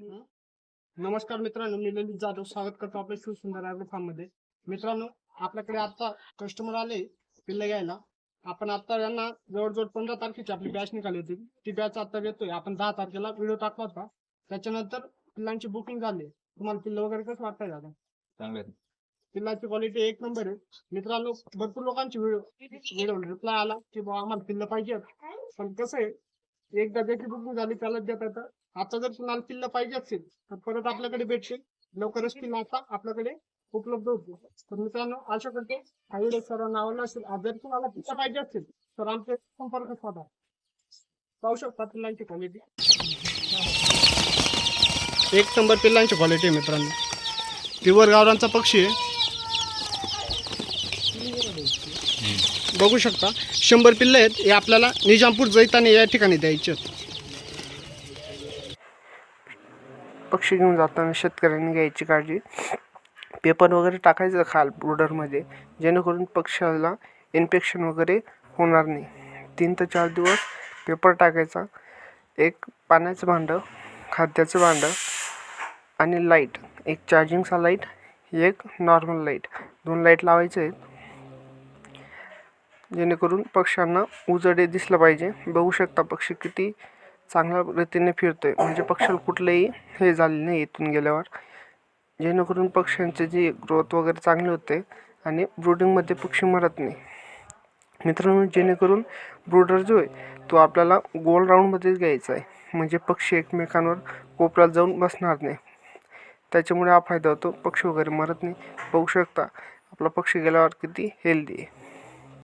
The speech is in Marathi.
नमस्कार मित्रांनो मी ललित जाधव. स्वागत करतो आपल्या शिवसुंदर ॲग्रो फार्ममध्ये मित्रांनो आपल्याकडे आता कस्टमर आले पिल्ले घ्यायला. आपण आता यांना जवळजवळ पंधरा तारखेची आपली बॅच निघाली होती. ती बॅच आता येतोय आपण दहा तारखेला व्हिडिओ टाकला होता. त्याच्यानंतर पिल्लांची बुकिंग झाली. तुम्हाला पिल्लं वगैरे कसं वाटतंय दादा? चांगले पिल्लाची क्वालिटी एक नंबर आहे. मित्रांनो भरपूर लोकांची व्हिडिओ व्हिडिओ रिप्लाय आला की बाबा आम्हाला पिल्लं पाहिजे पण कसं आहे एकदा ज्याची बुकिंग झाली त्यालाच देत आता आता जर तुम्हाला किल्ला पाहिजे असेल तर परत आपल्याकडे भेटशील. लवकरच पिल्लं आता आपल्याकडे उपलब्ध होतो. तर मित्रांनो आशा करते हा व्हिडिओ सर्वांना आवडला असेल. जर तुम्हाला किल्ला पाहिजे असेल तर आमचे संपर्क साधा. पाहू शकता पिल्लांची क्वालिटी एक नंबर पिल्लांची क्वालिटी आहे मित्रांनो. प्युअर गावरांचा पक्षी आहे. बघू शकता. शंभर पिल्ले आहेत. हे आपल्याला निजामपूर जैताने या ठिकाणी द्यायचे आहेत. पक्षी घेऊन जाताना शेतकऱ्यांनी घ्यायची काळजी. पेपर वगैरे टाकायचं खाल ब्रोडरमध्ये. जेणेकरून पक्ष्याला इन्फेक्शन वगैरे होणार नाही. तीन ते चार दिवस पेपर टाकायचा. एक पाण्याचं भांडं खाद्याचं भांडं आणि लाइट. एक चार्जिंगचा लाइट एक नॉर्मल लाइट. दोन लाइट लावायचे आहेत. जेणेकरून पक्ष्यांना उजडे दिसलं पाहिजे. बघू शकता पक्षी किती चांगल्या रीतीने फिरतो आहे म्हणजे पक्षाला कुठलंही हे झाले नाही इथून गेल्यावर. जेणेकरून पक्ष्यांचे जे ग्रोथ वगैरे चांगले होते आणि ब्रुडिंगमध्ये पक्षी मरत नाही. मित्रांनो जेणेकरून ब्रुडर जो आहे तो आपल्याला गोल राऊंडमध्येच घ्यायचा आहे. म्हणजे पक्षी एकमेकांवर कोपऱ्यात जाऊन बसणार नाही. त्याच्यामुळे हा फायदा होतो. पक्षी वगैरे मरत नाही. बघू शकता आपला पक्षी गेल्यावर किती हेल्दी आहे.